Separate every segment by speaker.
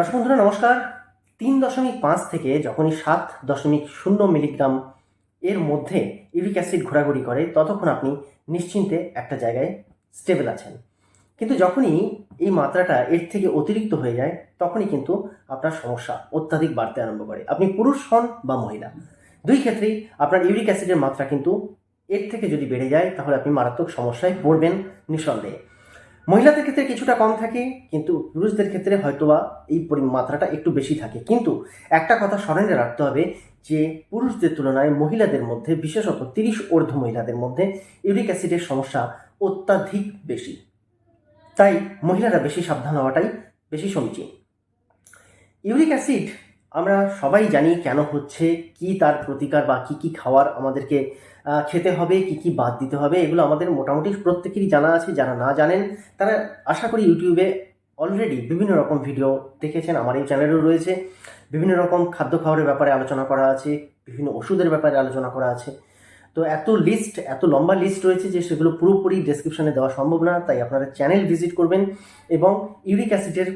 Speaker 1: দর্শক বন্ধুরা, নমস্কার। তিন দশমিক পাঁচ থেকে যখনই সাত দশমিক শূন্য মিলিগ্রাম এর মধ্যে ইউরিক অ্যাসিড ঘোরাঘুরি করে, ততক্ষণ আপনি নিশ্চিন্তে একটা জায়গায় স্টেবল আছেন। কিন্তু যখনই এই মাত্রাটা এর থেকে অতিরিক্ত হয়ে যায়, তখনই কিন্তু আপনার সমস্যা অত্যাধিক বাড়তে আরম্ভ করে। আপনি পুরুষ হন বা মহিলা, দুই ক্ষেত্রেই আপনার ইউরিক অ্যাসিডের মাত্রা কিন্তু এর থেকে যদি বেড়ে যায়, তাহলে আপনি মারাত্মক সমস্যায় পড়বেন নিঃসন্দেহে। মহিলাদের ক্ষেত্রে কিছুটা কম থাকে, কিন্তু পুরুষদের ক্ষেত্রে হয়তোবা এই মাত্রাটা একটু বেশি থাকে। কিন্তু একটা কথা স্মরণে রাখতে হবে যে, পুরুষদের তুলনায় মহিলাদের মধ্যে, বিশেষত তিরিশ ঊর্ধ্ব মহিলাদের মধ্যে, ইউরিক অ্যাসিডের সমস্যা অত্যাধিক বেশি। তাই মহিলারা বেশি সাবধান হওয়াটাই বেশি সমীচীন। ইউরিক অ্যাসিড আমরা সবাই জানি কেন হচ্ছে, কি তার প্রতিকার বা কি কি খাওয়ার আমাদেরকে খেতে হবে, কি কি বাদ দিতে হবে, এগুলো আমাদের মোটামুটি প্রত্যেকেরই জানা আছে, যারা না জানেন, তারা আশা করি ইউটিউবে অলরেডি বিভিন্ন রকম ভিডিও দেখেছেন, আমার এই চ্যানেলেও রয়েছে। বিভিন্ন রকম খাদ্য খাবারের ব্যাপারে আলোচনা করা আছে, বিভিন্ন ওষুধের ব্যাপারে আলোচনা করা আছে। তো এত লিস্ট এত লম্বা লিস্ট রয়েছে যে সেগুলো পুরোপুরি ডেসক্রিপশানে দেওয়া সম্ভব না, তাই আপনারা চ্যানেল ভিজিট করবেন এবং ইউরিক অ্যাসিডের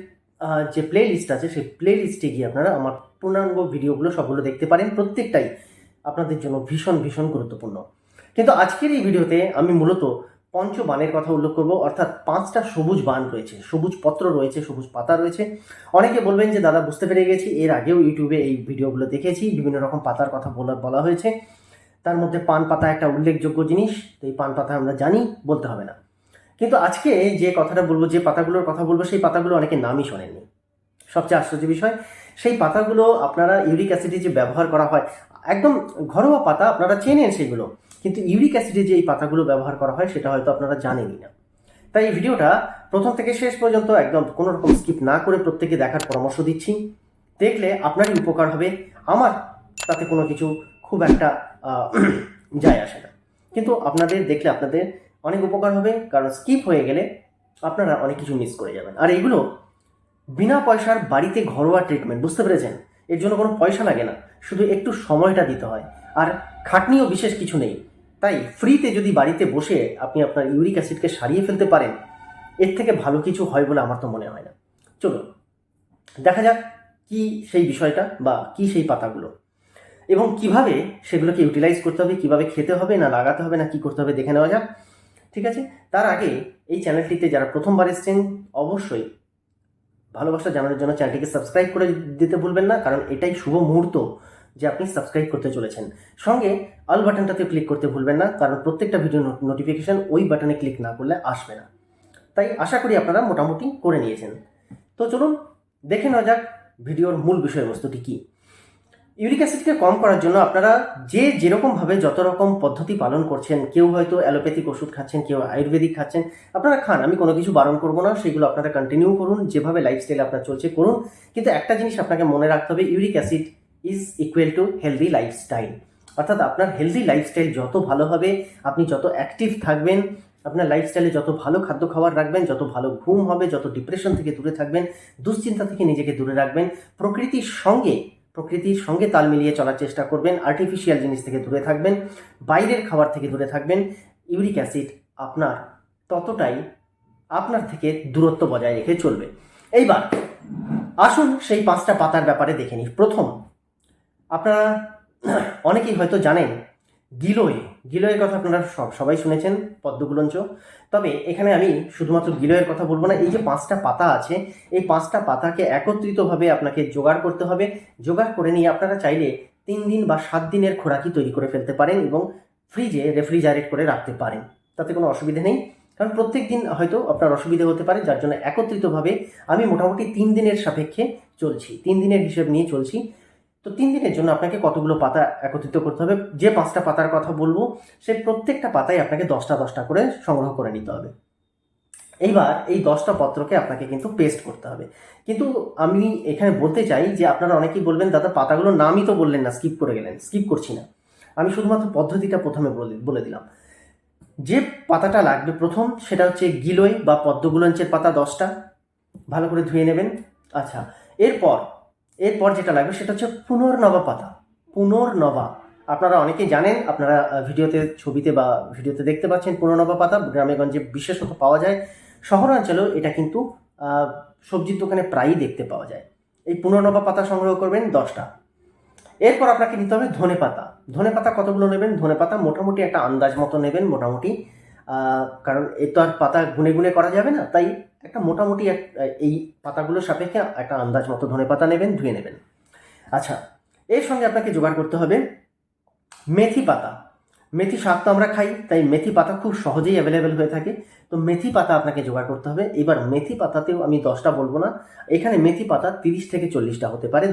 Speaker 1: যে প্লে লিস্ট আছে, সেই প্লে লিস্টে গিয়ে আপনারা আমার পূর্ণাঙ্গ ভিডিওগুলো সবগুলো দেখতে পারেন, প্রত্যেকটাই আপনাদের জন্য ভীষণ ভীষণ গুরুত্বপূর্ণ। কিন্তু আজকের এই ভিডিওতে আমি মূলত পঞ্চবানের কথা উল্লেখ করব, অর্থাৎ পাঁচটা সবুজ বান রয়েছে। সবুজ পত্র রয়েছে, সবুজ পাতা রয়েছে। অনেকে বলবেন যে, দাদা, বুঝতে পেরে গেছি। এর আগেও ইউটিউবে এই ভিডিওগুলো দেখেছি, বিভিন্ন রকম পাতার কথা বলা বলা হয়েছে। তার মধ্যে পান পাতা একটা উল্লেখযোগ্য জিনিস, তো এই পান পাতা আমরা জানি, বলতে হবে না। কিন্তু আজকে যে কথাটা বলব, যে পাতাগুলোর কথা বলব, সেই পাতাগুলো অনেকে নামই শোনেননি। সবচেয়ে আশ্চর্য বিষয় সেই পাতাগুলো আপনারা ইউরিক অ্যাসিডে যে ব্যবহার করা হয়, একদম ঘরোয়া পাতা আপনারা চেনেন সেগুলো, কিন্তু ইউরিক অ্যাসিডে যে এই পাতাগুলো ব্যবহার করা হয় সেটা হয়তো আপনারা জানেনই না। তাই এই ভিডিওটা প্রথম থেকে শেষ পর্যন্ত একদম কোনো রকম স্কিপ না করে প্রত্যেকে দেখার পরামর্শ দিচ্ছি। দেখলে আপনারই উপকার হবে, আমার তাতে কোনো কিছু খুব একটা যায় আসে না। কিন্তু আপনাদের দেখলে আপনাদের অনেক উপকার হবে, কারণ স্কিপ হয়ে গেলে আপনারা অনেক কিছু মিস করে যাবেন। আর এগুলো বিনা পয়সার বাড়িতে ঘরোয়া ট্রিটমেন্ট বুঝতে পেরেছেন? এর জন্য কোনো পয়সা লাগে না, শুধু একটু সময়টা দিতে হয়। আর খাটনিও বিশেষ কিছু নেই। তাই ফ্রিতে যদি বাড়িতে বসে আপনি আপনার ইউরিক অ্যাসিডকে সারিয়ে ফেলতে পারেন, এর থেকে ভালো কিছু হয় বলে আমার তো মনে হয় না। চলুন, দেখা যাক কি সেই বিষয়টা বা কি সেই পাতাগুলো। এবং কীভাবে সেগুলোকে ইউটিলাইজ করতে হবে, কীভাবে খেতে হবে, না লাগাতে হবে, না কি করতে হবে, দেখে নেওয়া যাক। ঠিক আছে? তার আগে এই চ্যানেলটিতে যারা প্রথমবার এসছেন, অবশ্যই ভালোবাসা জানানোর জন্য চ্যানেলটিকে সাবস্ক্রাইব করে দিতে ভুলবেন না, কারণ এটাই শুভ মুহূর্ত যে আপনি সাবস্ক্রাইব করতে চলেছেন। সঙ্গে অল বাটনটাতে ক্লিক করতে ভুলবেন না, কারণ প্রত্যেকটা ভিডিও নোটিফিকেশান ওই বাটনে ক্লিক না করলে আসবে না। তাই আশা করি আপনারা মোটামুটি করে নিয়েছেন। তো চলুন, দেখে নেওয়া যাক ভিডিওর মূল বিষয়বস্তুটি কী। ইউরিক অ্যাসিডকে কম করার জন্য আপনারা যে যেরকমভাবে যত রকম পদ্ধতি পালন করছেন, কেউ হয়তো অ্যালোপ্যাথিক ওষুধ খাচ্ছেন, কেউ আয়ুর্বেদিক খাচ্ছেন, আপনারা খান, আমি কোনো কিছু বারণ করব না, সেগুলো আপনারা কন্টিনিউ করুন, যেভাবে লাইফস্টাইল আপনার চলছে করুন। কিন্তু একটা জিনিস আপনাকে মনে রাখতে হবে, uric acid is equal to healthy lifestyle অর্থাৎ আপনার হেলদি লাইফস্টাইল যত ভালো হবে, আপনি যত অ্যাক্টিভ থাকবেন, আপনার লাইফস্টাইলে যত ভালো খাদ্য খাবার রাখবেন, যত ভালো ঘুম হবে, যত ডিপ্রেশন থেকে দূরে থাকবেন, দুশ্চিন্তা থেকে নিজেকে দূরে রাখবেন, প্রকৃতির সঙ্গে প্রকৃতির সঙ্গে তাল মিলিয়ে চলার চেষ্টা করবেন আর্টিফিশিয়াল জিনিস থেকে দূরে থাকবেন, বাইরের খাবার থেকে দূরে থাকবেন, ইউরিক অ্যাসিড আপনার ততটাই আপনার থেকে দূরত্ব বজায় রেখে চলবে। এইবার আসুন সেই পাঁচটা পাতার ব্যাপারে দেখে নিই। প্রথম, আপনারা অনেকেই হয়তো জানেন গিলোয়। গিলোয়ের কথা আপনারা সব, সবাই শুনেছেন পদ্মগুলঞ্চ তবে এখানে আমি শুধুমাত্র গিলোয়ের কথা বলব না, এই যে পাঁচটা পাতা আছে, এই পাঁচটা পাতাকে একত্রিতভাবে আপনাকে জোগাড় করতে হবে। জোগাড় করে নিয়ে আপনারা চাইলে তিন দিন বা সাত দিনের খোরাকি তৈরি করে ফেলতে পারেন এবং ফ্রিজে রেফ্রিজারেট করে রাখতে পারেন। তাতে কোনো অসুবিধা নেই। কারণ প্রত্যেক দিন হয়তো আপনার অসুবিধা হতে পারে, যার জন্য একত্রিতভাবে আমি মোটামুটি তিন দিনের সাপেক্ষে চলছি, তিন দিনের হিসেব নিয়ে চলছি। তো তিন দিনের জন্য আপনাকে কতগুলো পাতা একত্রিত করতে হবে? যে পাঁচটা পাতার কথা বলব, সে প্রত্যেকটা পাতায় আপনাকে দশটা দশটা করে সংগ্রহ করে নিতে হবে। এইবার এই দশটা পত্রকে আপনাকে কিন্তু পেস্ট করতে হবে। কিন্তু আমি এখানে বলতে চাই যে আপনারা অনেকেই বলবেন, দাদা, পাতাগুলোর নামই তো বললেন না স্কিপ করে গেলেন স্কিপ করছি না। আমি শুধুমাত্র পদ্ধতিটা প্রথমে বলে বলে দিলাম। যে পাতাটা লাগবে প্রথম, সেটা হচ্ছে গিলোয় বা পদ্মগুলঞ্চের পাতা দশটা। ভালো করে ধুয়ে নেবেন। আচ্ছা এরপর এরপর যেটা লাগবে সেটা হচ্ছে পুনর্নবা পাতা। পুনর্নবা। আপনারা অনেকেই জানেন, আপনারা ভিডিওতে, ছবিতে বা ভিডিওতে দেখতে পাচ্ছেন পুনর্নবা পাতা। গ্রামেগঞ্জে বিশেষত পাওয়া যায়। শহরাঞ্চলেও এটা কিন্তু সবজির দোকানে প্রায়ই দেখতে পাওয়া যায়। এই পুনর্নবা পাতা সংগ্রহ করবেন দশটা। এরপর আপনাকে নিতে হবে ধনে পাতা ধনে পাতা কতগুলো নেবেন? ধনে পাতা মোটামুটি একটা আন্দাজ মতো নেবেন, মোটামুটি কারণ এ তো আর পাতা গুনে গুনে করা যাবে না, তাই একটা মোটামুটি এই পাতাগুলোর সাপেক্ষে একটা আন্দাজ মতো ধনে পাতা নেবেন, ধুয়ে নেবেন। আচ্ছা এর সঙ্গে আপনাকে জোগাড় করতে হবে মেথি পাতা। মেথি শাক তো আমরা খাই, তাই মেথি পাতা খুব সহজেই অ্যাভেলেবেল হয়ে থাকে। তো মেথি পাতা আপনাকে জোগাড় করতে হবে। এবার মেথি পাতাতেও আমি দশটা বলব না, এখানে মেথি পাতা তিরিশ থেকে চল্লিশটা হতে পারে।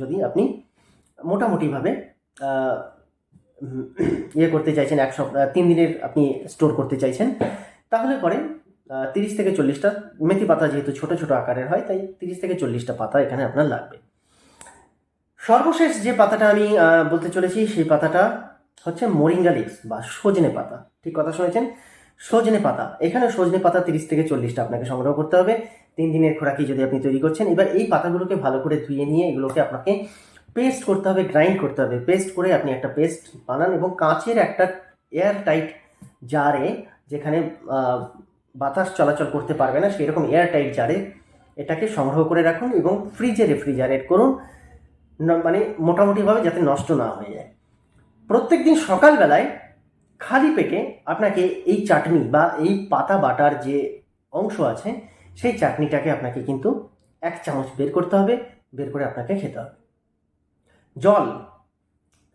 Speaker 1: যদি আপনি মোটামুটিভাবে ইয়ে করতে চাইছেন, এক সপ্তাহ তিন দিনের আপনি স্টোর করতে চাইছেন। তাহলে পরে তিরিশ থেকে চল্লিশটা মেথি পাতা যেহেতু ছোট ছোট আকারের হয়, তাই তিরিশ থেকে চল্লিশটা পাতা এখানে আপনার লাগবে। সর্বশেষ যে পাতাটা আমি বলতে চলেছি, সেই পাতাটা হচ্ছে মোরিঙ্গা লিভস বা সজনে পাতা। ঠিক কথা শুনেছেন? সজনে পাতা। এখানে সজনে পাতা তিরিশ থেকে চল্লিশটা আপনাকে সংগ্রহ করতে হবে। তিন দিনের খোরাকি যদি আপনি তৈরি করছেন, এবার এই পাতাগুলোকে ভালো করে ধুয়ে নিয়ে এগুলোকে আপনাকে পেস্ট করতে হবে গ্রাইন্ড করতে হবে। পেস্ট করে আপনি একটা পেস্ট বানান এবং কাঁচের একটা এয়ার টাইট জারে যেখানে বাতাস চলাচল করতে পারবে না সেই রকম এয়ার টাইট জারে এটাকে সংগ্রহ করে রাখুন এবং ফ্রিজে রেফ্রিজারেট করুন মানে মোটামুটিভাবে যাতে নষ্ট না হয়ে যায়। প্রত্যেক দিন সকালবেলায় খালি পেটে আপনাকে এই চাটনি বা এই পাতা বাটার যে অংশ আছে, সেই চাটনিটাকে আপনাকে কিন্তু এক চামচ বের করতে হবে, বের করে আপনাকে খেতে হবে। জল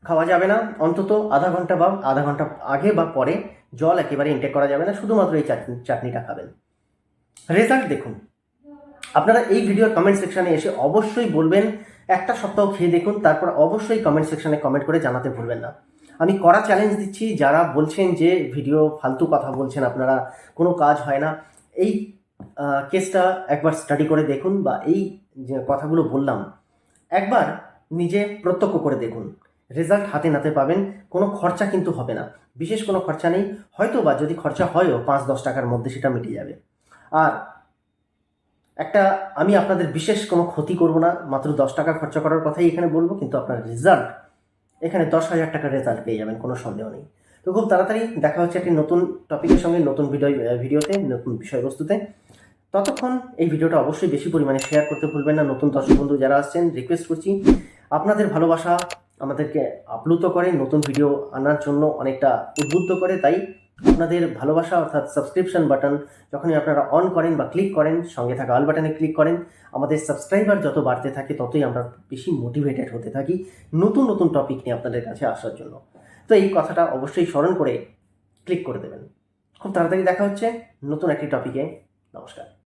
Speaker 1: খাওয়া যাবে না, অন্তত আধা ঘণ্টা বা আধা ঘণ্টা আগে বা পরে জল একেবারে ইনটেক করা যাবে না, শুধুমাত্র এই চাটনি, চাটনিটা খাবেন। রেজাল্ট দেখুন। আপনারা এই ভিডিওর কমেন্ট সেকশনে এসে অবশ্যই বলবেন, একটা সপ্তাহ খেয়ে দেখুন, তারপর অবশ্যই কমেন্ট সেকশনে কমেন্ট করে জানাতে ভুলবেন না। আমি কড়া চ্যালেঞ্জ দিচ্ছি, যারা বলছেন যে ভিডিও ফালতু কথা বলছেন, আপনারা কোনো কাজ হয় না, এই কেসটা একবার স্টাডি করে দেখুন বা এই যে কথাগুলো বললাম, একবার নিজে প্রত্যক্ষ করে দেখুন। রেজাল্ট হাতে নাতে পাবেন, কোনো খরচা কিন্তু হবে না। বিশেষ কোনো খরচা নেই হয়তো বা যদি খরচা হয়ও পাঁচ দশ টাকার মধ্যে সেটা মিটে যাবে। আর একটা, আমি আপনাদের বিশেষ কোনো ক্ষতি করব না, মাত্র দশ টাকা খরচা করার কথাই এখানে বলব, কিন্তু আপনার রেজাল্ট, এখানে দশ হাজার টাকার রেজাল্ট পেয়ে যাবেন, কোনো সন্দেহ নেই। তো খুব তাড়াতাড়ি দেখা হচ্ছে একটি নতুন টপিকের সঙ্গে, নতুন ভিডিও ভিডিওতে, নতুন বিষয়বস্তুতে। ততক্ষণ এই ভিডিওটা অবশ্যই বেশি পরিমাণে শেয়ার করতে ভুলবেন না। নতুন দর্শক বন্ধু যারা আসছেন, রিকোয়েস্ট করছি আপনাদের ভালোবাসা আমাদেরকে আপ্লুত করে, নতুন ভিডিও আনার জন্য অনেকটা উদ্বুদ্ধ করে। তাই আপনাদের ভালোবাসা অর্থাৎ সাবস্ক্রিপশন বাটন যখনই আপনারা অন করেন বা ক্লিক করেন, সঙ্গে থাকা অল বাটনে ক্লিক করেন, আমাদের সাবস্ক্রাইবার যত বাড়তে থাকে, ততই আমরা বেশি মোটিভেটেড হতে থাকি নতুন নতুন টপিক নিয়ে আপনাদের কাছে আসার জন্য। তো এই কথাটা অবশ্যই স্মরণ করে ক্লিক করে দেবেন। খুব তাড়াতাড়ি দেখা হচ্ছে নতুন একটি টপিকে নমস্কার।